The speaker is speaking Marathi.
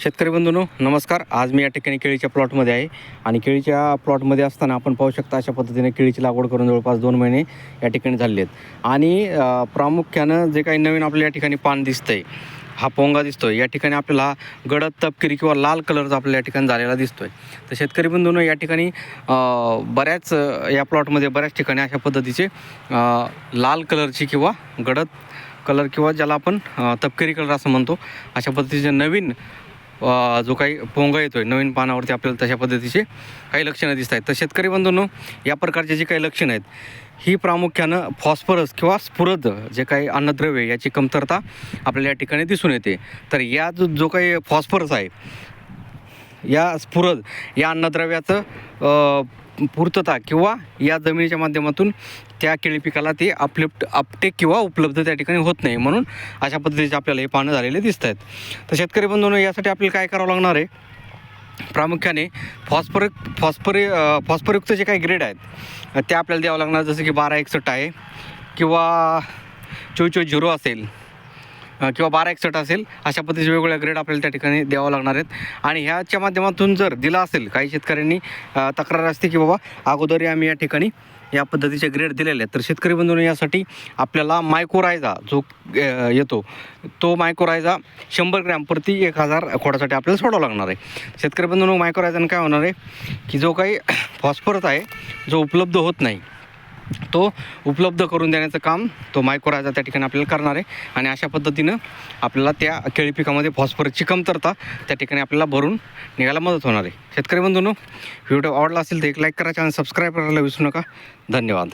शेतकरी बंधूंनो नमस्कार. आज मी या ठिकाणी केळीच्या प्लॉटमध्ये आहे. आणि केळीच्या प्लॉटमध्ये असताना आपण पाहू शकता अशा पद्धतीने केळीची लागवड करून जवळपास दोन महिने या ठिकाणी झाले आहेत. आणि प्रामुख्यानं जे काही नवीन आपल्याला या ठिकाणी पान दिसतं आहे हा पोंगा दिसतोय. या ठिकाणी आपल्याला गडद तपकिरी किंवा लाल कलरचा आपल्याला या ठिकाणी झालेला दिसतोय. तर शेतकरी बंधूंनो या ठिकाणी बऱ्याच या प्लॉटमध्ये बऱ्याच ठिकाणी अशा पद्धतीचे लाल कलरची किंवा गडद कलर किंवा ज्याला आपण तपकिरी कलर असं म्हणतो अशा पद्धतीचे नवीन जो काही पोंगा येतोय नवीन पानावरती आपल्याला तशा पद्धतीचे काही लक्षणं दिसत आहेत. तर शेतकरी बंधूंनो या प्रकारचे जी काही लक्षणं आहेत ही प्रामुख्यानं फॉस्फरस किंवा स्फुरद जे काही अन्नद्रव्य याची कमतरता आपल्याला या ठिकाणी दिसून येते. तर या जो जो काही फॉस्फरस आहे या स्फुरद या अन्नद्रव्याचं पूर्तता किंवा या जमिनीच्या माध्यमातून त्या केळी पिकाला ते अपलिफ्ट अपटेक किंवा उपलब्ध त्या ठिकाणी होत नाही म्हणून अशा पद्धतीचे आपल्याला हे पानं झालेले दिसत आहेत. तर शेतकरी बंधूंनो यासाठी आपल्याला काय करावं लागणार आहे? प्रामुख्याने फॉस्फर फॉस्फरे फॉस्फरयुक्त जे काही ग्रेड आहेत ते आपल्याला द्यावं लागणार जसं की बारा एकसष्ट आहे किंवा चोवीस चोवीस झिरो असेल किंवा बारा एकसष्ट असेल अशा पद्धतीचे वेगवेगळ्या ग्रेड आपल्याला त्या ठिकाणी द्यावं लागणार आहेत. आणि ह्याच्या माध्यमातून जर दिला असेल काही शेतकऱ्यांनी तक्रार असते की बाबा अगोदर आम्ही या ठिकाणी या पद्धतीचे ग्रेड दिलेले आहेत. तर शेतकरी बंधूंनो यासाठी आपल्याला मायकोरायझा जो येतो तो मायकोरायझा शंभर ग्रॅम प्रति एक हजार खोडासाठी आपल्याला सोडावं लागणार आहे. शेतकरी बंधूंनो मायकोरायझानं काय होणार आहे की जो काही फॉस्फरस आहे जो उपलब्ध होत नाही तो उपलब्ध करून देण्याचं काम तो मायकोराजा त्या ठिकाणी आपल्याला करणार आहे. आणि अशा पद्धतीनं आपल्याला त्या केळी पिकामध्ये फॉस्फरसची कमतरता त्या ठिकाणी आपल्याला भरून निघायला मदत होणार आहे. शेतकरी बंधूंनो व्हिडिओ आवडला असेल तर एक लाईक करा आणि सबस्क्राईब करायला विसरू नका. धन्यवाद.